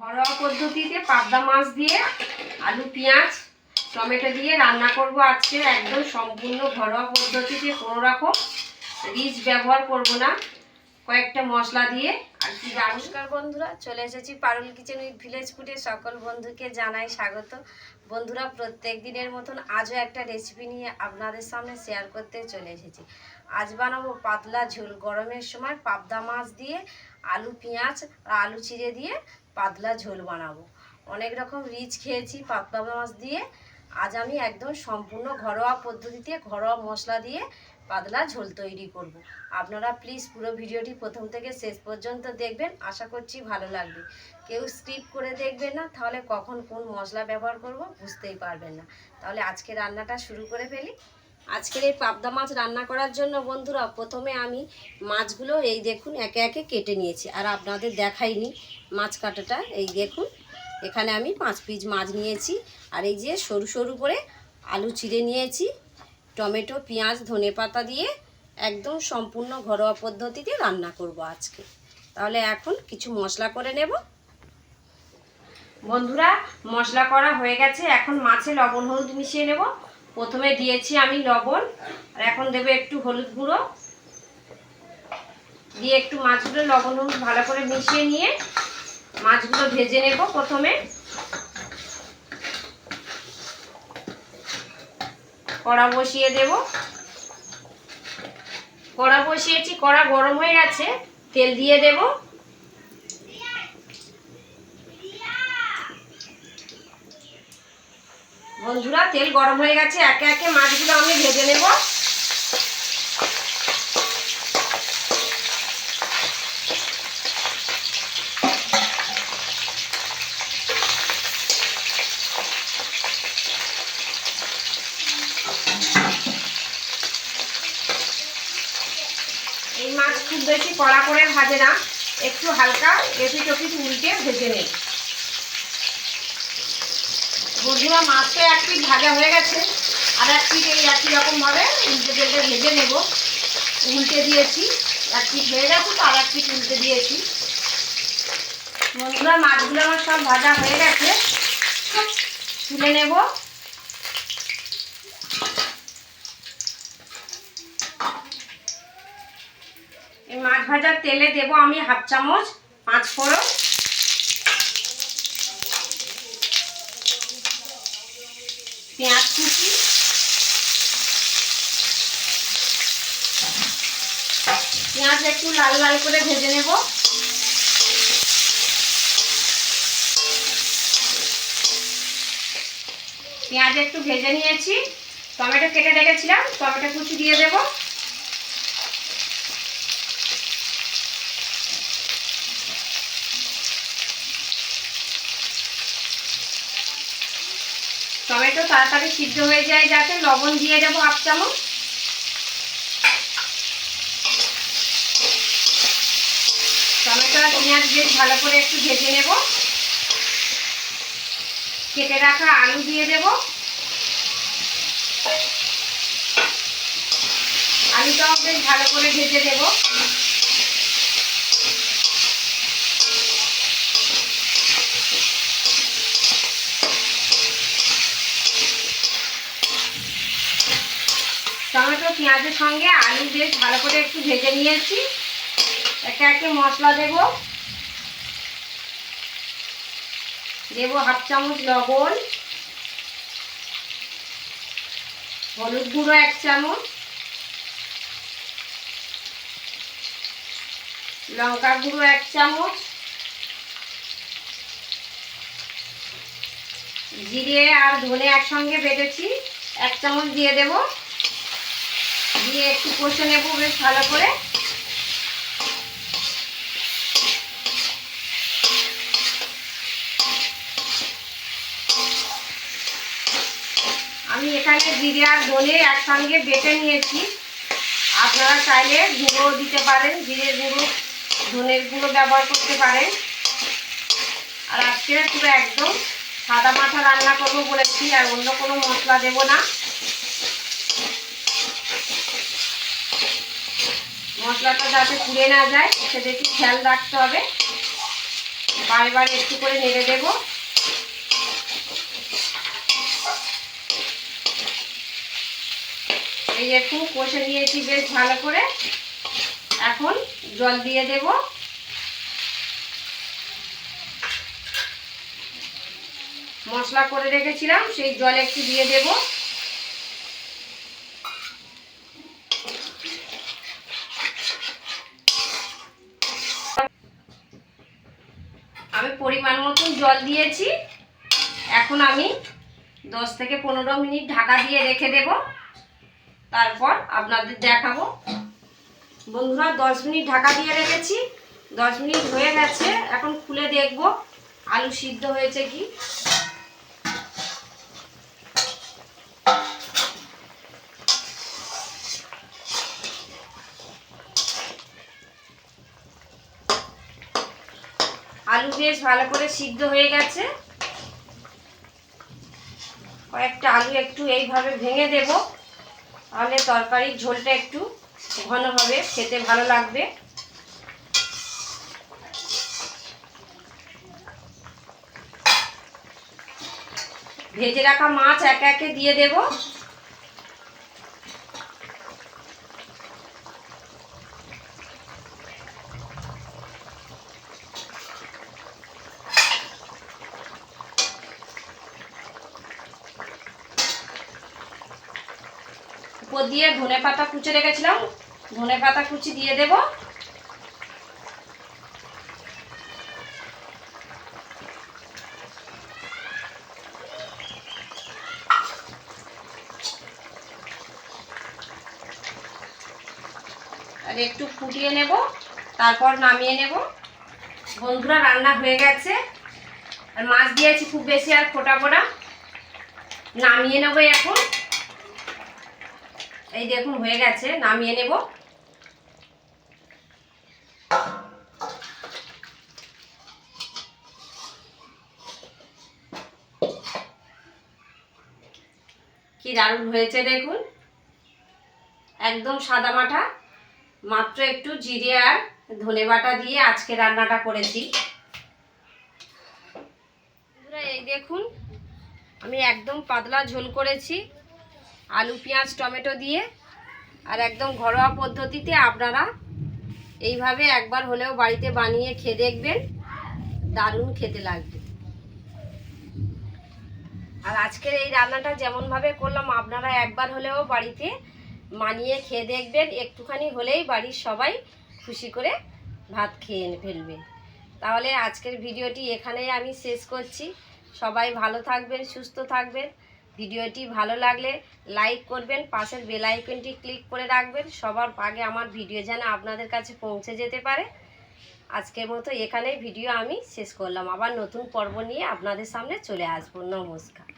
ঘরোয়া পদ্ধতিতে পাবদা মাছ দিয়ে, আলু, পেঁয়াজ, টমেটো দিয়ে রান্না করব আজকে। একদম সম্পূর্ণ ঘরোয়া পদ্ধতিতে কোনো রকম রিচ ব্যবহার করব না। কয়েকটা মশলা দিয়ে আর কি নমস্কার বন্ধুরা, চলে এসেছি পারুল কিচেন উইথ ভিলেজ ফুডে। সকল বন্ধুকে জানাই স্বাগত। বন্ধুরা, প্রত্যেক দিনের মতন আজও একটা রেসিপি নিয়ে আপনাদের সামনে শেয়ার করতে চলে এসেছি। আজ বানাবো পাতলা ঝোল। গরমের সময় পাবদা মাছ দিয়ে আলু, পেঁয়াজ আর আলু চিড়ে দিয়ে পাতলা ঝোল বানাবো। অনেক রকম রিচ খেয়েছি পাতলা মাছ দিয়ে। আজ আমি একদম সম্পূর্ণ ঘরোয়া পদ্ধতিতে ঘরোয়া মশলা দিয়ে পাতলা ঝোল তৈরি করব। আপনারা প্লিজ পুরো ভিডিওটি প্রথম থেকে শেষ পর্যন্ত দেখবেন। আশা করছি ভালো লাগবে। কেউ স্কিপ করে দেখবেন না, তাহলে কখন কোন মশলা ব্যবহার করব বুঝতেই পারবেন না। তাহলে আজকে রান্নাটা শুরু করে ফেলি। আজকের এই পাবদা মাছ রান্না করার জন্য বন্ধুরা প্রথমে আমি মাছগুলো এই দেখুন একে একে কেটে নিয়েছি। আর আপনাদের দেখাইনি মাছ কাটাটা। এই দেখুন, এখানে আমি পাঁচ পিস মাছ নিয়েছি। আর এই যে সরু সরু করে আলু চিড়ে নিয়েছি, টমেটো, পেঁয়াজ, ধনে পাতা দিয়ে একদম সম্পূর্ণ ঘরোয়া পদ্ধতিতে রান্না করব আজকে। তাহলে এখন কিছু মশলা করে নেব। বন্ধুরা, মশলা করা হয়ে গেছে। এখন মাছে লবণ হলুদ মিশিয়ে নেব। প্রথমে দিয়েছি আমি লবণ, আর এখন দেবো একটু হলুদ গুঁড়ো। দিয়ে একটু মাছগুলো লবণ হলুদ ভালো করে মিশিয়ে নিয়ে মাছগুলো ভেজে নেব প্রথমে। কড়া বসিয়ে দেব। কড়া বসিয়েছি, কড়া গরম হয়ে গেছে, তেল দিয়ে দেব। বন্ধুরা, তেল গরম হয়ে গেছে, একে একে মাছগুলো আমি ভেজে নেব। এই মাছ খুব বেশি কড়া করে ভাজে না, একটু হালকা এপিট ওপিট উল্টে ভেজে নেই বন্ধুরা মাছটা এক পিঠ ভাজা হয়ে গেছে। আর এক পিঠ এই একই রকমভাবে উল্টে তেলটে ভেজে নেব। উল্টে দিয়েছি। এক পিঠ হয়ে গেছে তো, আর এক পিঠ উল্টে দিয়েছি। বন্ধুরা, মাছগুলো আমার সব ভাজা হয়ে গেছে। তুলে নেব। এই মাছ ভাজার তেলে দেব আমি হাফ চামচ পাঁচ ফোড়ন পেঁয়াজ কুচি পেঁয়াজ একটু লাল লাল করে ভেজে নেব। পেঁয়াজ একটু ভেজে নিয়েছি। টমেটো কেটে রেখেছিলাম, টমেটো কুচি দিয়ে দেবো। টমেটো তাড়াতাড়ি সিদ্ধ হয়ে যায়, যাতে লবণ দিয়ে দেবো হাফ চামচ। টমেটো আর পেঁয়াজ বেশ ভালো করে একটু ভেজে নেব। কেটে রাখা আলু দিয়ে দেব। আলুটাও বেশ ভালো করে ভেজে দেব টমেটো পেঁয়াজের সঙ্গে আলু বেশ ভালো করে একটু ভেজে নিয়েছি। একে একে মশলা দেব। দেব হাফ চামচ লবণ। হলুদ গুঁড়ো এক চামচ। লঙ্কা গুঁড়ো এক চামচ। জিরে আর ধনে একসঙ্গে বেটেছি। এক চামচ দিয়ে দেবো। দিয়ে একটু কষে নেব বেশ ভালো করে। আমি এখানে জিরে আর ধনে একসঙ্গে বেটে নিয়েছি। আপনারা চাইলে গুঁড়ো দিতে পারেন, জিরে গুঁড়ো, ধনের গুঁড়ো ব্যবহার করতে পারেন। আর আজকে পুরো একদম সাদা মাথা রান্না করব বলেছি, আর অন্য কোনো মশলা দেবো না। মশলাটা যাতে পুড়ে না যায়, সেটা একটু খেয়াল রাখতে হবে। বারে বারে একটু করে নেড়ে দেবো। এই একটু কষে নিয়েছি বেশ ভালো করে। এখন জল দিয়ে দেব। মশলা করে রেখেছিলাম, সেই জল একটু দিয়ে দেব। আমি পরিমাণ মতন জল দিয়েছি। এখন আমি দশ থেকে পনেরো মিনিট ঢাকা দিয়ে রেখে দেব। তারপর আপনাদের দেখাবো। বন্ধুরা, দশ মিনিট ঢাকা দিয়ে রেখেছি। দশ মিনিট হয়ে গেছে। এখন খুলে দেখব। আলু সিদ্ধ হয়েছে কি? আলু বেশ ভালো করে সিদ্ধ হয়ে গেছে। কয়েকটা আলু একটু এইভাবে ভেঙে দেব, তাহলে তরকারির ঝোলটা একটু ঘন হবে, খেতে ভালো লাগবে। ভেজে রাখা মাছ একে একে দিয়ে দেব। উপর দিয়ে ধনে পাতা কুচে রেখেছিলাম। ধনে পাতা কুচি দিয়ে দেব। আর একটু ফুটিয়ে নেব, তারপর নামিয়ে নেব। বন্ধুরা, রান্না হয়ে গেছে। আর মাছ দিয়েছি খুব বেশি, আর ফোটাবো না। নামিয়ে নেব এখন। এই দেখুন, হয়ে গেছে, নামিয়ে নেব। কি দারুণ হয়েছে দেখুন। একদম সাদা মাঠা, মাত্র একটু জিরে আর ধনে বাটা দিয়ে আজকে রান্নাটা করেছি। এই দেখুন, আমি একদম পাতলা ঝোল করেছি। আলু, পেঁয়াজ, টমেটো দিয়ে। আর একদম ঘরোয়া পদ্ধতিতে আপনারা এইভাবে একবার হলেও বাড়িতে বানিয়ে খেয়ে দেখবেন, দারুণ খেতে লাগবে। আর আজকের এই রান্নাটা যেমনভাবে করলাম, আপনারা একবার হলেও বাড়িতে মানিয়ে খেয়ে দেখবেন, একটুখানি হলেই বাড়ির সবাই খুশি করে ভাত খেয়ে ফেলবে। তাহলে আজকের ভিডিওটি এখানেই আমি শেষ করছি। সবাই ভালো থাকবেন, সুস্থ থাকবেন। ভিডিওটি ভালো লাগলে লাইক করবেন, পাশের বেল আইকনটি ক্লিক করে রাখবেন, সবার আগে আমার ভিডিও যেন আপনাদের কাছে পৌঁছে যেতে পারে। আজকের মতো এখানেই ভিডিও আমি শেষ করলাম। আবার নতুন পর্ব নিয়ে আপনাদের সামনে চলে আসব। নমস্কার।